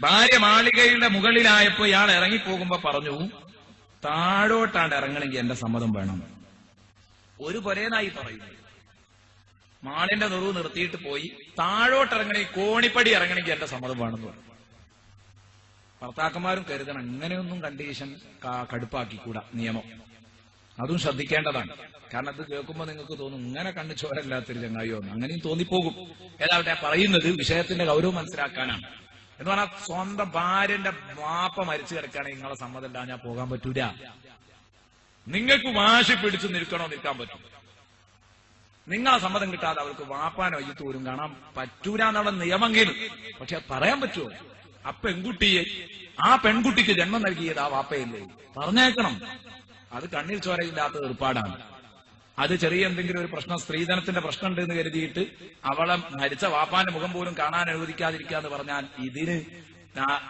ഭാര്യ മാളികയുടെ മുകളിലായപ്പോ ഇയാൾ ഇറങ്ങിപ്പോകുമ്പോ പറഞ്ഞു താഴോട്ടാണ്ട് ഇറങ്ങണമെങ്കിൽ എന്റെ സമ്മതം വേണം. ഒരു പൊരേനായി പറയുന്നു മാളിന്റെ നിറവ് നിർത്തിയിട്ട് പോയി താഴോട്ട് ഇറങ്ങണമെങ്കിൽ കോണിപ്പടി ഇറങ്ങണമെങ്കിൽ എന്റെ സമ്മതം വേണമെന്ന് പറഞ്ഞു. ഭർത്താക്കന്മാരും കരുതണം അങ്ങനെയൊന്നും കണ്ടീഷൻ കടുപ്പാക്കിക്കൂടാ നിയമം. അതും ശ്രദ്ധിക്കേണ്ടതാണ്. കാരണം അത് കേൾക്കുമ്പോൾ നിങ്ങൾക്ക് തോന്നും ഇങ്ങനെ കണ്ണു ചോരല്ലാത്തൊരു ചങ്ങായിയോ എന്ന് അങ്ങനെയും തോന്നിപ്പോകും. ഏതാവട്ടെ പറയുന്നത് വിഷയത്തിന്റെ ഗൗരവം മനസ്സിലാക്കാനാണ്. എന്ന് പറഞ്ഞാൽ സ്വന്തം ഭാര്യന്റെ വാപ്പ മരിച്ചു കിടക്കുകയാണെങ്കിൽ നിങ്ങളെ സമ്മതം ഇല്ലാ ഞാൻ പോകാൻ പറ്റൂല. നിങ്ങൾക്ക് വാശി പിടിച്ചു നിൽക്കണോ നിൽക്കാൻ പറ്റും. നിങ്ങളെ സമ്മതം കിട്ടാതെ അവർക്ക് വാപ്പാനോ ഈ തൂരും കാണാൻ പറ്റൂല എന്നുള്ള നിയമമെങ്കിലും പക്ഷെ പറയാൻ പറ്റുമോ? ആ പെൺകുട്ടിയെ ആ പെൺകുട്ടിക്ക് ജന്മം നൽകിയത് ആ വാപ്പയല്ലേ? പറഞ്ഞേക്കണം. അത് കണ്ണിൽ ചോരയില്ലാത്ത ഏർപ്പാടാണ്. അത് ചെറിയ എന്തെങ്കിലും ഒരു പ്രശ്നം സ്ത്രീധനത്തിന്റെ പ്രശ്നം ഉണ്ട് എന്ന് കരുതിയിട്ട് അവളെ മരിച്ച വാപ്പാന്റെ മുഖം പോലും കാണാൻ അനുവദിക്കാതിരിക്കുക എന്ന് പറഞ്ഞാൽ ഇതിന്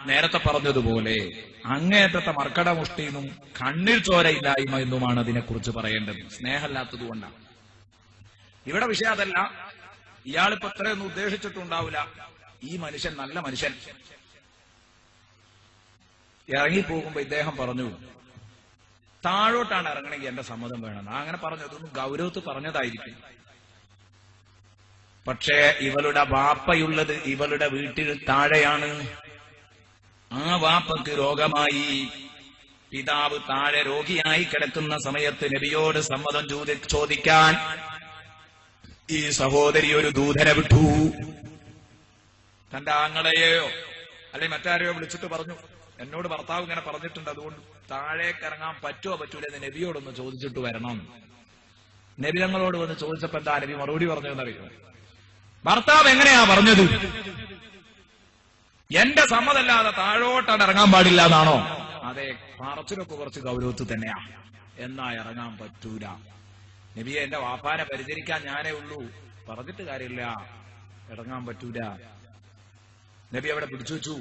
നേരത്തെ പറഞ്ഞതുപോലെ അങ്ങേറ്റത്തെ മർക്കട മുഷ്ടിയെന്നും കണ്ണിൽ ചോരയില്ലായ്മ എന്നുമാണ് അതിനെക്കുറിച്ച് പറയേണ്ടത്. സ്നേഹമില്ലാത്തത് കൊണ്ടാണ്. ഇവിടെ വിഷയം അതല്ല. ഇയാളിപ്പോ അത്രയൊന്നും ഉദ്ദേശിച്ചിട്ടുണ്ടാവില്ല. ഈ മനുഷ്യൻ നല്ല മനുഷ്യൻ. ഇറങ്ങിപ്പോകുമ്പോ ഇദ്ദേഹം പറഞ്ഞു താഴോട്ടാണ് ഇറങ്ങണമെങ്കിൽ എന്റെ സമ്മതം വേണം. അങ്ങനെ പറഞ്ഞു അതൊന്നും ഗൗരവത്ത് പറഞ്ഞതായിരിക്കും പക്ഷേ ഇവളുടെ വാപ്പയുള്ളത് ഇവളുടെ വീട്ടിൽ താഴെയാണ്. ആ വാപ്പക്ക് രോഗമായി. പിതാവ് താഴെ രോഗിയായി കിടക്കുന്ന സമയത്ത് നബിയോട് സമ്മതം ചോദി- ചോദിക്കാൻ ഈ സഹോദരി ഒരു ദൂതനെ വിട്ടു. തന്റെ ആങ്ങളെയോ അല്ലെ മറ്റാരെയോ വിളിച്ചിട്ട് പറഞ്ഞു. എന്നോട് ഭർത്താവ് ഇങ്ങനെ പറഞ്ഞിട്ടുണ്ട് അതുകൊണ്ട് താഴേക്ക് ഇറങ്ങാൻ പറ്റുമോ പറ്റൂല എന്ന് നബിയോടൊന്ന് ചോദിച്ചിട്ട് വരണം. നബി ഞങ്ങളോട് വന്ന് ചോദിച്ചപ്പോ എന്താ നബി മറുപടി പറഞ്ഞു എന്നറിയോ? ഭർത്താവ് എങ്ങനെയാ പറഞ്ഞത്? എന്റെ സമ്മതല്ലാതെ താഴോട്ടാണ് ഇറങ്ങാൻ പാടില്ല എന്നാണോ? അതെ പറച്ചിലൊക്കെ കുറച്ച് ഗൗരവത്തിൽ തന്നെയാ. എന്നാ ഇറങ്ങാൻ പറ്റൂല. നബിയെ എന്റെ വാപ്പാനെ പരിചരിക്കാൻ ഞാനേ ഉള്ളൂ. പറഞ്ഞിട്ട് കാര്യമില്ല. ഇറങ്ങാൻ പറ്റൂല. നബി അവിടെ പിടിച്ചു വെച്ചു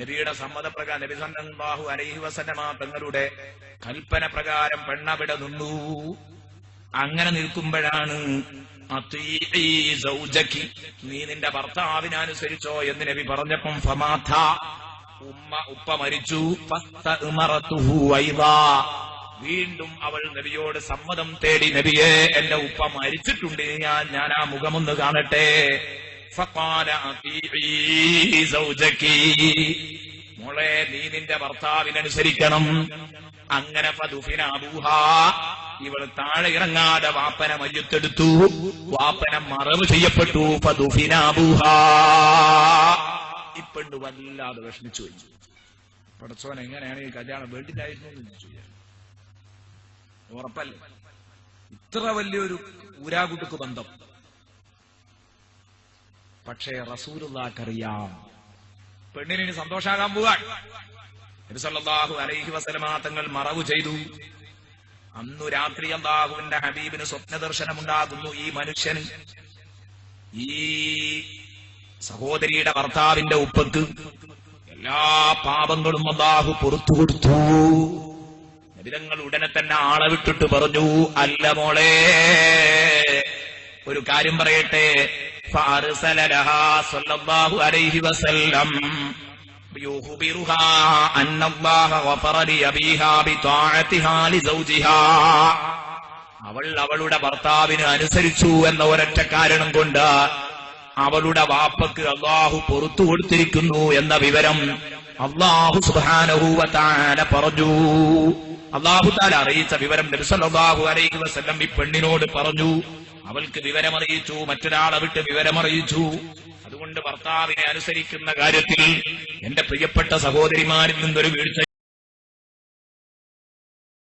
നബിയുടെ സമ്മതപ്രകാരം നബി സല്ലല്ലാഹു അലൈഹി വസല്ലമ തങ്ങളുടെ കൽപ്പന പ്രകാരം പെണ്ണവിടെ നിന്നു അങ്ങനെ നിൽക്കുമ്പോഴാണ് നീ നിന്റെ ഭർത്താവിനനുസരിച്ചോ എന്ന് നബി പറഞ്ഞപ്പം ഫമാഥ ഉമ്മ ഉപ്പ മരിച്ചു. വീണ്ടും അവൾ നബിയോട് സമ്മതം തേടി നബിയെ എന്റെ ഉപ്പ മരിച്ചിട്ടുണ്ട് ഞാൻ ഞാൻ ആ മുഖമൊന്ന് കാണട്ടെ. മോളെ നീ നിന്റെ ഭർത്താവിനനുസരിക്കണം. അങ്ങനെ ഇവൾ താഴെ ഇറങ്ങാതെ വാപ്പന മയ്യത്തെടുത്തു. വാപ്പന മറവ് ചെയ്യപ്പെട്ടു പതുഫിനാബൂഹ ഇപ്പണ്ട് വല്ലാതെ വിഷമിച്ചു വെച്ചു പടച്ചോൻ എങ്ങനെയാണ് ഈ കല്യാണം വേണ്ടില്ലായിരുന്നു എന്ന് ചോദിച്ചു. ഉറപ്പല്ലേ? ഇത്ര വലിയൊരു ഊരാകുട്ടുക്ക് ബന്ധം. പക്ഷേ റസൂലുള്ളാക്കറിയാം പെണ്ണിന് സന്തോഷാകാൻ പോവാൻ. നബി സല്ലല്ലാഹു അലൈഹി വസല്ലമ തങ്ങൾ മറവ് ചെയ്തു. അന്നു രാത്രി അള്ളാഹുവിന്റെ ഹബീബിന് സ്വപ്ന ദർശനമുണ്ടാകുന്നു ഈ മനുഷ്യന്. ഈ സഹോദരിയുടെ ഭർത്താവിന്റെ ഉപ്പക്ക് എല്ലാ പാപങ്ങളും അള്ളാഹു പുറത്തു കൊടുത്തു. നബിതങ്ങൾ ഉടനെ തന്നെ ആളെ വിട്ടിട്ട് പറഞ്ഞു അല്ല മോളെ ഒരു കാര്യം പറയട്ടെ. فأرسل لها صلى الله عليه وسلم يخبرها أن الله غفر لأبيها بطاعتها لزوجها അവൾ അവളുടെ ഭർത്താവിന് അനുസരിച്ചു എന്ന ഒരൊറ്റ കാരണം കൊണ്ട് അവളുടെ വാപ്പക്ക് അള്ളാഹു പൊറത്തു കൊടുത്തിരിക്കുന്നു എന്ന വിവരം അള്ളാഹു സുബാനഹൂവത്താന പറഞ്ഞു അള്ളാഹു താല അറിയിച്ച വിവരം നബിസല്ലാഹു അലൈഹി വസല്ലം ഈ പെണ്ണിനോട് പറഞ്ഞു അവൾക്ക് വിവരമറിയിച്ചു മറ്റൊരാളെ വിട്ട് വിവരമറിയിച്ചു. അതുകൊണ്ട് ഭർത്താവിനെ അനുസരിക്കുന്ന കാര്യത്തിൽ എന്റെ പ്രിയപ്പെട്ട സഹോദരിമാരിൽ നിന്നൊരു വീഴ്ച